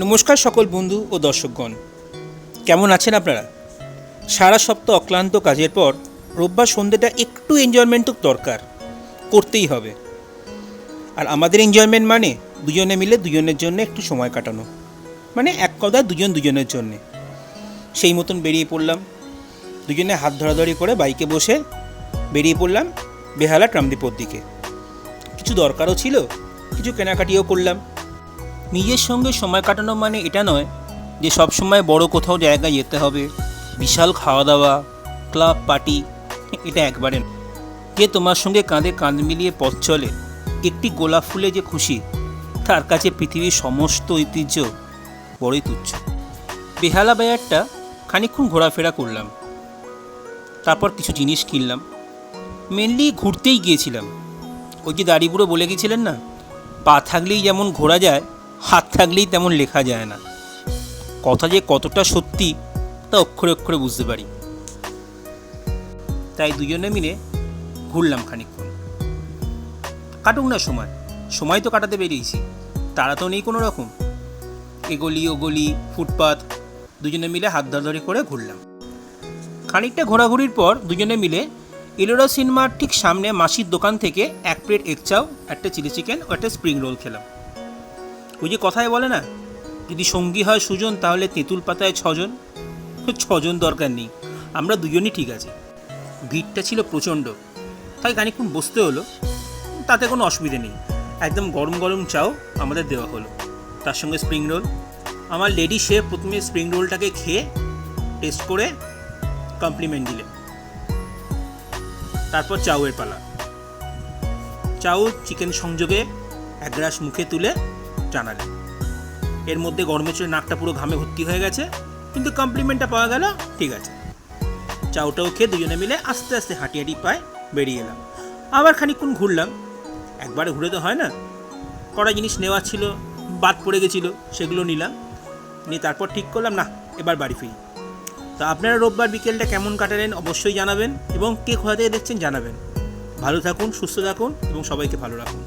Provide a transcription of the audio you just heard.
নমস্কার সকল বন্ধু ও দর্শকগণ। কেমন আছেন আপনারা? সারা সপ্তাহ অক্লান্ত কাজের পর রোববার সন্ধ্যেটা একটু এনজয়মেন্ট তো দরকার, করতেই হবে। আর আমাদের এনজয়মেন্ট মানে দুজনে মিলে দুজনের জন্য একটু সময় কাটানো। মানে এক কথায় দুজন দুজনের জন্যে। সেই মতন বেরিয়ে পড়লাম। দুজনে হাত ধরাধরি করে বাইকে বসে বেরিয়ে পড়লাম বেহালা ট্রামদ্বীপর দিকে। কিছু দরকারও ছিল, কিছু কেনাকাটিও করলাম। নিজের সঙ্গে সময় কাটানো মানে এটা নয় যে সব সময় বড় কোথাও জায়গায় যেতে হবে, বিশাল খাওয়া দাওয়া ক্লাব পার্টি, এটা একবারে না। যে তোমার সঙ্গে কাঁধে কাঁধ মিলিয়ে পথ চলে, একটি গোলাপ ফুলে যে খুশি, তার কাছে পৃথিবীর সমস্ত ঐতিহ্য বড়ই তুচ্ছ। বেহালা বাজারটা খানিকক্ষণ ঘোরাফেরা করলাম। তারপর কিছু জিনিস কিনলাম। মেনলি ঘুরতেই গিয়েছিলাম। ওই যে দাড়িবুড়ো বলে গেছিলেন না? পা থাকলেই যেমন ঘোরা যায় হাত থাকলেই তেমন লেখা যায় না। কথা যে কতটা সত্যি, তা অক্ষরে অক্ষরে বুঝতে পারি। তাই দুজনে মিলে ঘুরলাম খানিকক্ষণ। কাটুক না সময় সময় তো কাটাতে বেরিয়েছি তারা তো নেই কোনো রকম এগলি, ওগলি, ফুটপাত, দুজনে মিলে হাত ধরাধরি করে ঘুরলাম। খানিকটা ঘোরাঘুরির পর দুজনে মিলে ইলোরা সিনেমার ঠিক সামনে মাসির দোকান থেকে এক প্লেট এগ চাও, একটা চিলি চিকেন ও একটা স্প্রিং রোল খেলাম। ওই যে কথায় বলে না, যদি সঙ্গী হয় সুজন, তাহলে তেঁতুল পাতায় ছজন। ছজন দরকার নেই, আমরা দুজনই ঠিক আছি। ভিড়টা ছিল প্রচণ্ড, তাই খানিকক্ষণ বসতে হলো, তাতে কোনো অসুবিধে নেই। একদম গরম গরম চাও আমাদের দেওয়া হলো। তার সঙ্গে স্প্রিং রোল আমার লেডি শেফ প্রথমে স্প্রিং রোলটাকে খেয়ে টেস্ট করে কমপ্লিমেন্ট দিলে। তারপর চাউয়ের পালা। চাউ চিকেন সংযোগে এক গ্রাস মুখে তুলে জানালেন এর মধ্যে গরমে চলে নাকটা পুরো ঘামে ভর্তি হয়ে গেছে, কিন্তু কমপ্লিমেন্টটা পাওয়া গেল, ঠিক আছে। চাউটাও খেয়ে দুজনে মিলে আস্তে আস্তে হাঁটি হাঁটি পায়ে বেরিয়ে এলাম। আবার খানিকক্ষণ ঘুরলাম। একবারে ঘুরে তো হয় না। কটা জিনিস নেওয়া ছিল, বাদ পড়ে গেছিল, সেগুলো নিলাম। নিয়ে তারপর ঠিক করলাম না এবার বাড়ি ফিরি। তা আপনারা রোববার বিকেলটা কেমন কাটালেন অবশ্যই জানাবেন এবং কে কোথা থেকে দেখছেন জানাবেন। ভালো থাকুন, সুস্থ থাকুন এবং সবাইকে ভালো রাখুন।